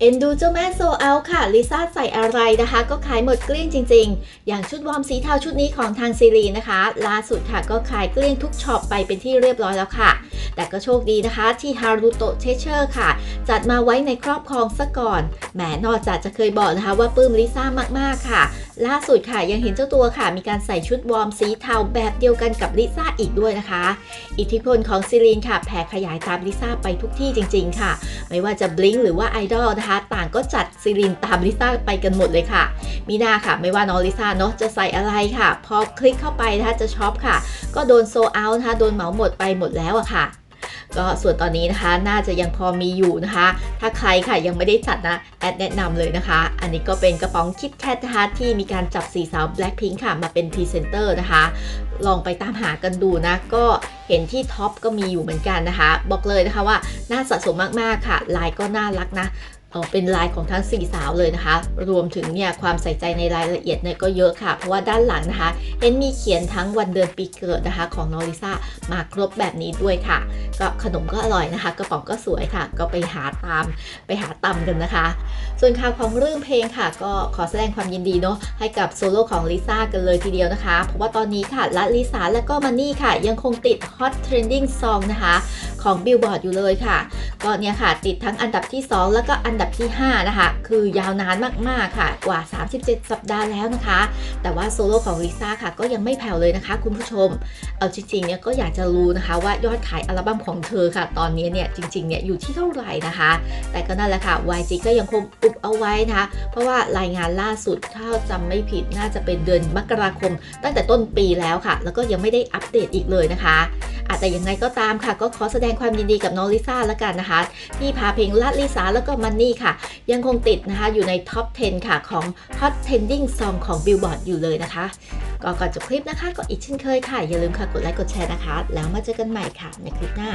เอ็นดูเจ้าแม่โซเอาค่ะ ลิซ่าใส่อะไรนะคะ ก็ขายหมดเกลี้ยงจริง ๆ อย่างชุดวอร์มสีเทาชุดนี้ของทางซีรีนะคะ ล่าสุดค่ะก็ขายเกลี้ยงทุกช็อปไปเป็นที่เรียบร้อยแล้วค่ะ แต่ก็โชคดีนะคะ ที่ฮารุโตะเชเชอร์ค่ะ จัดมาไว้ในครอบครองซะก่อน แหมนอกจากจะเคยบอกนะคะว่าปลื้มลิซ่ามากๆค่ะล่าสุดค่ะยังเห็นเจ้าตัวค่ะ มีการใส่ชุดวอร์มสีเทาแบบเดียวกันกับลิซ่าอีกด้วยนะคะ อิทธิพลของซีรีนค่ะแผ่ขยายตามลิซ่าไปทุกที่จริง ๆ ค่ะ ไม่ว่าจะบลิงหรือว่าไอดอลนะคะ ต่างก็จัดซีรีนตามลิซ่าไปกันหมดเลยค่ะมีนาค่ะ ไม่ว่าน้องลิซ่าเนาะจะใส่อะไรค่ะ พอคลิกเข้าไปนะคะจะช็อปค่ะ ก็โดนโซเอานะคะโดนเหมาหมดไปหมดแล้วอะค่ะ ก็ส่วนตอนนี้นะคะน่าจะยังพอมีอยู่นะคะ ถ้าใครค่ะยังไม่ได้จัดนะแอดแนะนำเลยนะคะ อันนี้ก็เป็นกระป๋องคิดแคทนะคะที่มีการจับสีสาว Blackpink ค่ะมาเป็นพรีเซนเตอร์นะคะ ลองไปตามหากันดูนะ ก็เห็นที่ท็อปก็มีอยู่เหมือนกันนะคะ บอกเลยนะคะว่าน่าสะสมมากๆค่ะลายก็น่ารักนะ เป็นลายของทั้งสี่สาวเลยนะคะ รวมถึงเนี่ยความใส่ใจในรายละเอียดเนี่ยก็เยอะค่ะ เพราะว่าด้านหลังนะคะเห็นมีเขียนทั้งวันเดือนปีเกิดนะคะ ของน้องลิซ่ามาครบแบบนี้ด้วยค่ะ ก็ขนมก็อร่อยนะคะ กระป๋องก็สวยค่ะ ก็ไปหาตามไปหาตำกันนะคะ ส่วนข่าวของเรื่องเพลงค่ะ ก็ขอแสดงความยินดีเนาะให้กับโซโล่ของลิซ่ากันเลยทีเดียวนะคะ เพราะว่าตอนนี้ค่ะละลิซ่าและก็มันนี่ค่ะ ยังคงติด Hot Trending Song นะคะ ของบิลบอร์ดอยู่เลยค่ะ ก็เนี่ยค่ะติดทั้งอันดับที่ 2 แล้วก็อันดับับที่ 5 นะคะ คือยาวนานมากๆค่ะ กว่า 37 สัปดาห์แล้วนะคะ แต่ว่าโซโล่ของลิซ่าค่ะ ก็ยังไม่แผ่วเลยนะคะคุณผู้ชม เอาจริงๆเนี่ยก็อยากจะรู้นะคะว่ายอดขายอัลบั้มของเธอค่ะ ตอนนี้เนี่ยจริงๆเนี่ยอยู่ที่เท่าไหร่นะคะ แต่ก็นั่นแหละค่ะ YG ก็ยังคงอุบเอาไว้นะคะ เพราะว่ารายงานล่าสุดถ้าจำไม่ผิดน่าจะเป็นเดือนมกราคม ตั้งแต่ต้นปีแล้วค่ะ แล้วก็ยังไม่ได้อัปเดตอีกเลยนะคะ อาจจะยังไงก็ตามค่ะ ก็ขอแสดงความยินดีกับน้องลิซ่าแล้วกันนะคะ ที่พาเพลงลัดลิซ่าแล้วก็มันนี่ค่ะ ยังคงติดนะคะอยู่ในท็อป 10 ค่ะของ Hot Trending Song ของ Billboard อยู่เลยนะคะก็ก่อนจบคลิปนะคะ ก็อีกเช่นเคยค่ะ อย่าลืมค่ะกดไลค์กดแชร์นะคะ แล้วมาเจอกันใหม่ค่ะในคลิปหน้า